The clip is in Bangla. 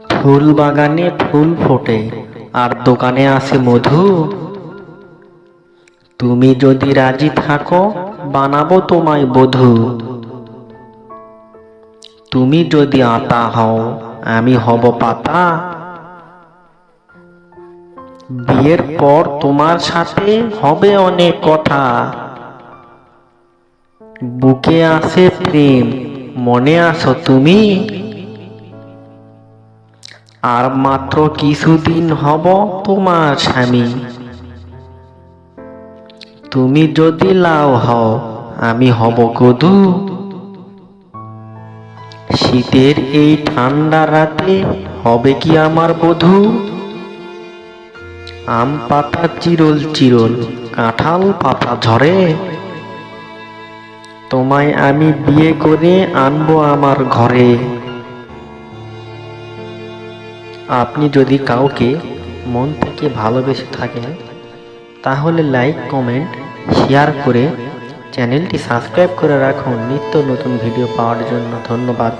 ফুল বাগানে ফুল ফোটে, আর দোকানে আসে মধু। তুমি যদি রাজি থাকো, বানাবো তোমায় বধূ। তুমি যদি আতা হও, আমি হব পাতা। বিয়ের পর তোমার সাথে হবে অনেক কথা। বুকে আসে প্রেম, মনে আসো তুমি? আর মাত্র কিছুদিন হব তোমার স্বামী। তুমি যদি লাও হও, আমি হব গধু। শীতের এই ঠান্ডা রাতে হবে কি আমার বধু? আম পাতা চিরল চিরল, কাঁঠাল পাতা ঝরে। তোমায় আমি বিয়ে করে আনব আমার ঘরে। আপনি যদি কাউকে মন থেকে ভালোবেসে থাকেন, তাহলে লাইক কমেন্ট শেয়ার করে চ্যানেলটি সাবস্ক্রাইব করে রাখুন। নিত্য নতুন ভিডিও পাওয়ার জন্য ধন্যবাদ।